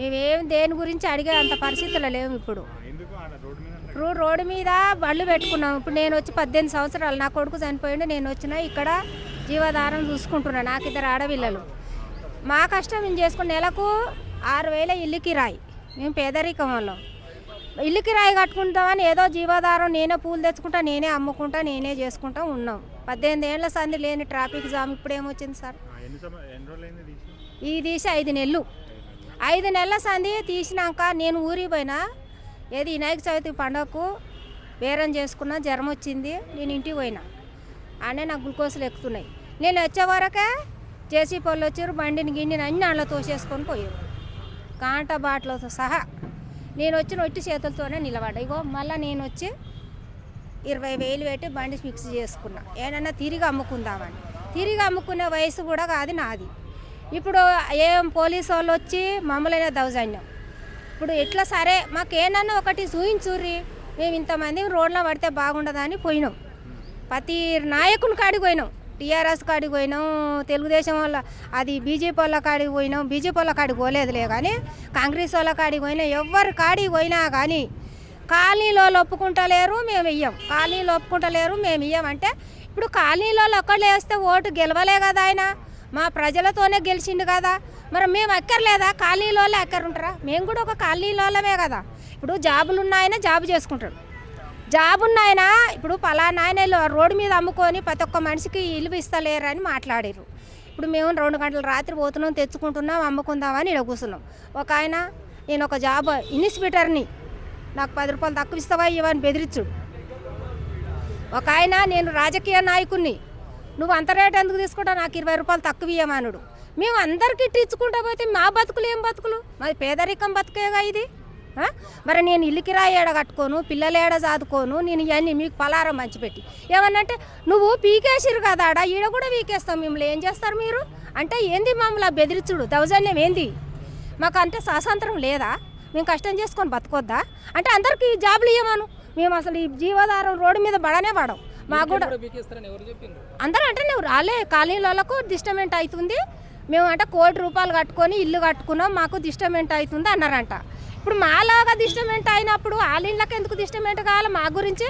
మేమేం దేని గురించి అడిగే అంత పరిస్థితులు లేవు ఇప్పుడు. ఇప్పుడు రోడ్డు మీద బళ్ళు పెట్టుకున్నాం. ఇప్పుడు నేను వచ్చి పద్దెనిమిది సంవత్సరాలు నా కొడుకు చనిపోయిండు. నేను వచ్చిన ఇక్కడ జీవధారం చూసుకుంటున్నా నాకు ఇద్దరు ఆడపిల్లలు. మా కష్టం మేము చేసుకున్న నెలకు ఆరు వేల ఇల్లు కిరాయి. మేము పేదరికం వాళ్ళం. ఇల్లు కిరాయి కట్టుకుంటామని ఏదో జీవాధారం నేనే పూలు తెచ్చుకుంటా నేనే అమ్ముకుంటా నేనే చేసుకుంటా ఉన్నాం. పద్దెనిమిది ఏళ్ళ సంది లేని ట్రాఫిక్ జామ్ ఇప్పుడు ఏమొచ్చింది సార్ ఈ తీసి ఐదు నెలలు. ఐదు నెలల సంధి తీసినాక నేను ఊరికి పోయినా. ఏది వినాయక చవితి పండగకు బేరం చేసుకున్న జ్వరం వచ్చింది. నేను ఇంటికి పోయినా. అనే నాకు గ్లూకోజ్లు ఎక్కుతున్నాయి. నేను వచ్చే వరకే జేసీ పళ్ళు వచ్చారు బండిని గిండిని అన్ని అట్లా తోసేసుకొని పోయారు. కాంట బాటలతో సహా నేను వచ్చిన ఒట్టి చేతులతోనే నిలబడ్డా. ఇగో మళ్ళీ నేను వచ్చి ఇరవై వేలు పెట్టి బండి ఫిక్స్ చేసుకున్నా. ఏమైనా తిరిగి అమ్ముకుందామని. తిరిగి అమ్ముకునే వయసు కూడా కాదు నాది. ఇప్పుడు ఏం పోలీసు వాళ్ళు వచ్చి మమ్మల్ని దౌజన్యం ఇప్పుడు ఎట్లా సరే మాకు ఒకటి చూయించుర్రి. మేము ఇంతమంది రోడ్లో పడితే బాగుండదని పోయినాం. ప్రతి నాయకుని కాడికి పోయినాం. టీఆర్ఎస్ కాడికి పోయినాం తెలుగుదేశం వాళ్ళ అది బీజేపీ వాళ్ళ కాడికి పోయినాం. బీజేపీ వాళ్ళ కాడికి పోలేదులే కానీ కాంగ్రెస్ వాళ్ళ కాడికి పోయినా ఎవరు కాడికి పోయినా కానీ కాలనీలో ఒప్పుకుంటలేరు మేము ఇయ్యం. కాలనీలో ఒప్పుకుంటలేరు మేము ఇయ్యం. అంటే ఇప్పుడు కాలనీలో ఒక్కళ్ళు వేస్తే ఓటు గెలవలే కదా ఆయన. మా ప్రజలతోనే గెలిచిండు కదా. మరి మేము అక్కర్లేదా కాలనీలో అక్కరుంటారా మేము కూడా ఒక కాలనీలోమే కదా. ఇప్పుడు జాబులు ఉన్నాయన జాబు చేసుకుంటాడు. జాబ్ ఉన్నాయన ఇప్పుడు పలానా ఆయన రోడ్డు మీద అమ్ముకొని ప్రతి ఒక్క మనిషికి ఇల్లు ఇస్తలేరు అని మాట్లాడారు ఇప్పుడు మేము రెండు గంటల రాత్రి పోతున్నాం తెచ్చుకుంటున్నాం అమ్ముకుందామని ఇక్కడ కూర్చున్నాం. ఒక ఆయన నేను ఒక జాబ్ ఇన్స్పెక్టర్ని నాకు పది రూపాయలు తక్కువ ఇస్తావా ఇవని బెదిరించుడు ఒక ఆయన నేను రాజకీయ నాయకుడిని నువ్వు అంత రేట్ ఎందుకు తీసుకుంటా నాకు ఇరవై రూపాయలు తక్కువ ఇవ్వమనుడు మేము అందరికి ఇట్టి ఇచ్చుకుంటా పోతే మా బతుకులు ఏం బతుకులు? మాది పేదరికం బతుకేగా ఇది? మరి నేను ఇల్లు కిరాయి ఏడ కట్టుకోను పిల్లలు ఏడ చదువుకోను నేను ఇవన్నీ మీకు పలారం మంచిపెట్టి ఏమన్నంటే నువ్వు పీకేసిరు కదా ఆడ ఈడ కూడా పీకేస్తాం మిమ్మల్ని. ఏం చేస్తారు మీరు? అంటే ఏంది మమ్మల్ని బెదిరించుడు? దౌర్జన్యం ఏంది? మాకు అంటే స్వాతంత్రం లేదా? మేము కష్టం చేసుకొని బతుకొద్దా? అంటే అందరికీ జాబులు ఇవ్వమను మేము అసలు ఈ జీవాధారం రోడ్డు మీద పడనే పడం మాకు కూడా అందరూ అంటే నువ్వు రాలే కాలనీలకు డిస్టర్బెంట్ అవుతుంది. మేము అంటే కోటి రూపాయలు కట్టుకొని ఇల్లు కట్టుకున్నాం మాకు డిస్టర్బెంట్ అవుతుంది అన్నారంట. ఇప్పుడు మాలాగా డిస్టర్బెంట్ అయినప్పుడు వాళ్ళ ఇళ్ళకి ఎందుకు డిస్టర్బెంట్ కావాలి మా గురించి?